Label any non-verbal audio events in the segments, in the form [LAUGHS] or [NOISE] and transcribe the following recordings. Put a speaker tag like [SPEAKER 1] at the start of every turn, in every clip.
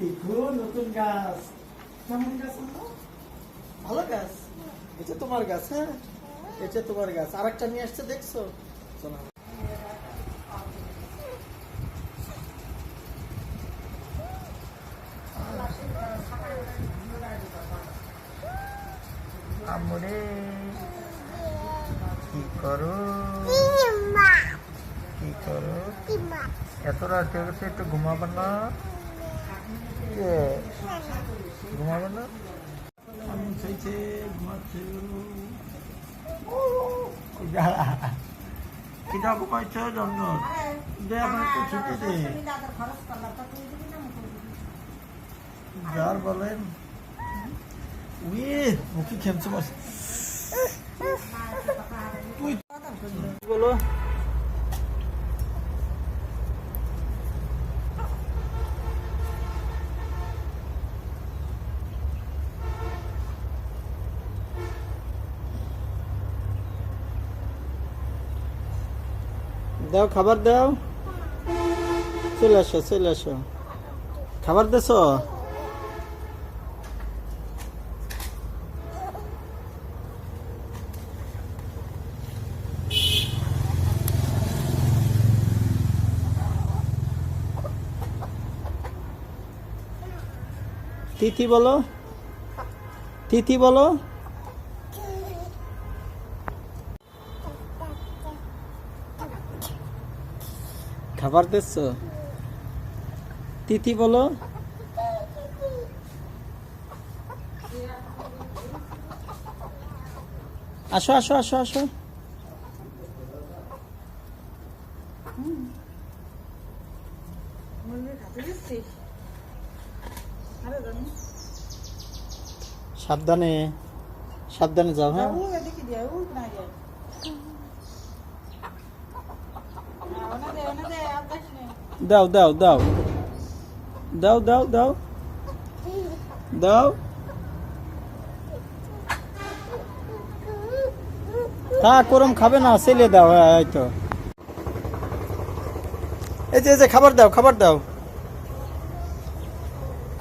[SPEAKER 1] দেখো নতুন গাছ। কেমন গাছ ভালো গাছ? এটা তোমার গাছ হ্যাঁ? এটা তোমার গাছ। আর একটা নিয়ে আসছে দেখছ? আমরে কি করো? কি করো? এত রাত হয়ে গেছে একটু ঘুমাবে না? কে ঘুমাবে না। আমি চাইছে ঘুমাচ্ছে কিটা ঘুমাইছে জন্য দে আমার একটু ছুটি দে যার বলেন উয়ে মুখে খেমছে বস তুই বলো। দাও খাবার দাও। চলে আসো চলে আসো। খাবার দেছ? তিথি বলো। তিথি বলো। খাবার দিচ্ছ? তিথি বলো। আসো আসো আসো আসো। সাবধানে সাবধানে যাও হ্যাঁ? দাও দাও দাও। দাও দাও দাও। দাও। তা করম খাবে না সেলে দাও হ্যাঁ, এই তো। এই যে এই যে খাবার দাও খাবার দাও।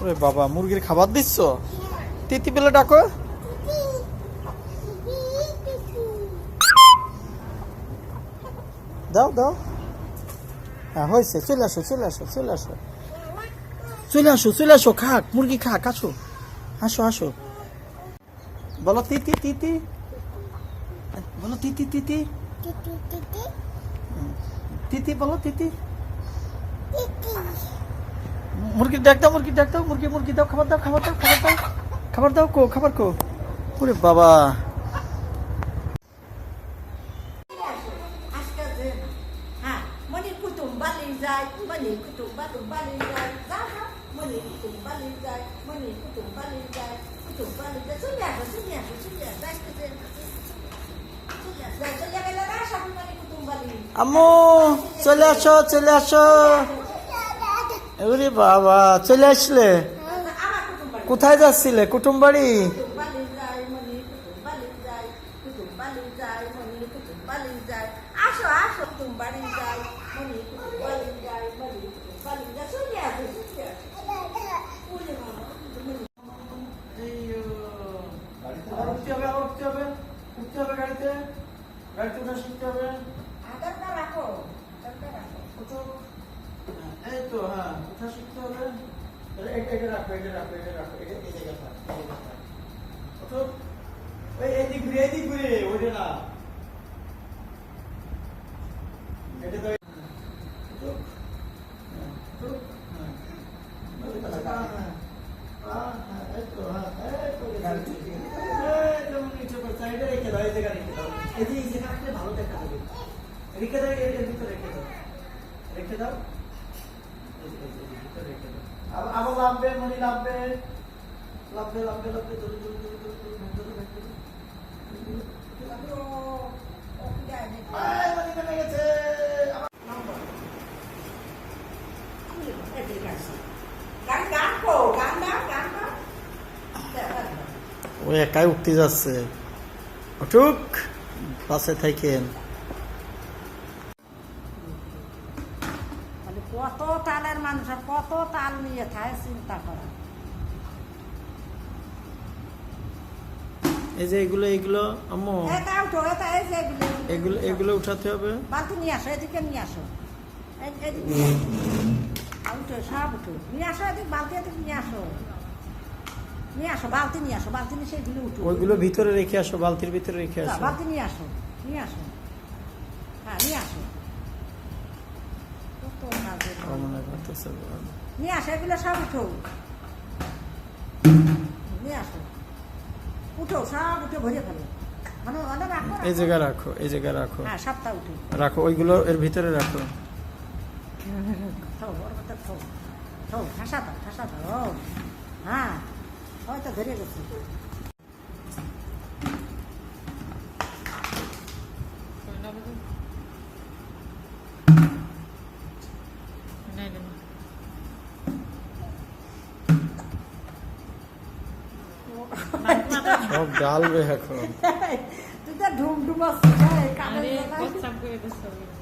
[SPEAKER 1] ওরে বাবা মুরগির খাবার দিচ্ছ? তিতি পেলে ডাকো। দাও দাও। হ্যাঁ হয়েছে, চলে আসো চলে আসো চলে আসো। চলে আসো চলে আসো, খাক, মুরগি খাক, আসো। আসো আসো। বলো তিতি তিতি বলো তিতি তিতি তিতি বলো তিতি মুরগি ডাক দাও, মুরগি ডাক দাও, মুরগি মুরগি দাও, খাবার দাও খাবার দাও খাবার দাও। খাবার দাও কো, খাবার কো। ওরে বাবা
[SPEAKER 2] হ্যাঁ মনি কুটুম বালি যায় মনি কুটুম বালুম যায় যা যা মনি কুটুম বালি যায় মনি কুটুম বালি যায় কুটুম বালি যায় চলে আসো চলে আসো চলে আসো আসো কুটুম বালি
[SPEAKER 1] আম্মু চলে আসো চলে আসো ওরে বাবা চলে আসলে
[SPEAKER 2] কুটুম
[SPEAKER 1] কোথায় যাচ্ছিলে কুটুম বাড়ি
[SPEAKER 2] কুটুম বালি যায় মনি কুটুম বালি যায় কুটুম বালি যায় মনি কুটুম বালি যায় আসো আসো কুটুম বালি যায় মনি কুটুম বালি যায় মনি কুটুম বালি যায় চলে আসো চলে আসো ওরে বাবা মনি
[SPEAKER 1] উঠতে হবে আবার উঠতে হবে গাড়িতে গাড়িতে উঠে শিখতে হবে?
[SPEAKER 2] আধারটা রাখো আধারটা রাখো।
[SPEAKER 1] এই তো হ্যাঁ উঠা শিখতে হবে। এটা- রাখো এটা রাখো এটা রাখো এটা এই থাক, এই এদিক ঘুরে এদিক ঘুরে ওইটা না এটা তো উঠো হ্যাঁ, উঠো হ্যাঁ হ্যাঁ হ্যাঁ হ্যাঁ এই তো হ্যাঁ এই তো গাড়ি ঠিক আছে এই যেমন নিচে করে সাইডে রেখে দাও এই জায়গা রেখে দাও এই যে এই জায়গা রাখলে ভালো দেখা যাবে রেখে দাও এর ভিতরে রেখে দাও রেখে দাও। আবার লাভবে মনি লাভবে লাভবে লাভবে লাভবে জলদি জলদি জলদি জলদি জলদি জলদি জলদি
[SPEAKER 2] ও ও কি যায়
[SPEAKER 1] এই, মনি নেমে
[SPEAKER 2] তালের মানুষ মানুষের কত তাল নিয়ে থাকে চিন্তা করা
[SPEAKER 1] এই যে এগুলো এগুলো আম্মু
[SPEAKER 2] এটা উঠো এটা এই যে এগুলো
[SPEAKER 1] এগুলো উঠাতে হবে?
[SPEAKER 2] বালতি নিয়ে আসো এদিকে নিয়ে আসো। উঠো সব উঠো। নিয়ে আসো এদিকে বালতি এদিকে নিয়ে আসো। নিয়ে আসো বালতি নিয়ে আসো বালতি নিয়ে সেগুলো উঠো।
[SPEAKER 1] ওইগুলো ভিতরে রেখে আসো বালতির ভিতরে রেখে আসো।
[SPEAKER 2] বালতি নিয়ে আসো নিয়ে আসো। হ্যাঁ নিয়ে আসো।
[SPEAKER 1] মনে করতেছে
[SPEAKER 2] নিয়ে আসো এগুলো সব উঠো। নিয়ে আসো। উঠো সব উঠে ভরে ফেলো। মানে মানে
[SPEAKER 1] এই
[SPEAKER 2] রাখো।
[SPEAKER 1] এই জায়গায় রাখো।
[SPEAKER 2] হ্যাঁ
[SPEAKER 1] রাখো ওইগুলো এর ভিতরে রাখো।
[SPEAKER 2] হ্যাঁ হয়তো ধরে গেছে। [LAUGHS] सब डाल में
[SPEAKER 3] है
[SPEAKER 2] तुझे
[SPEAKER 3] ढूम ढूम सब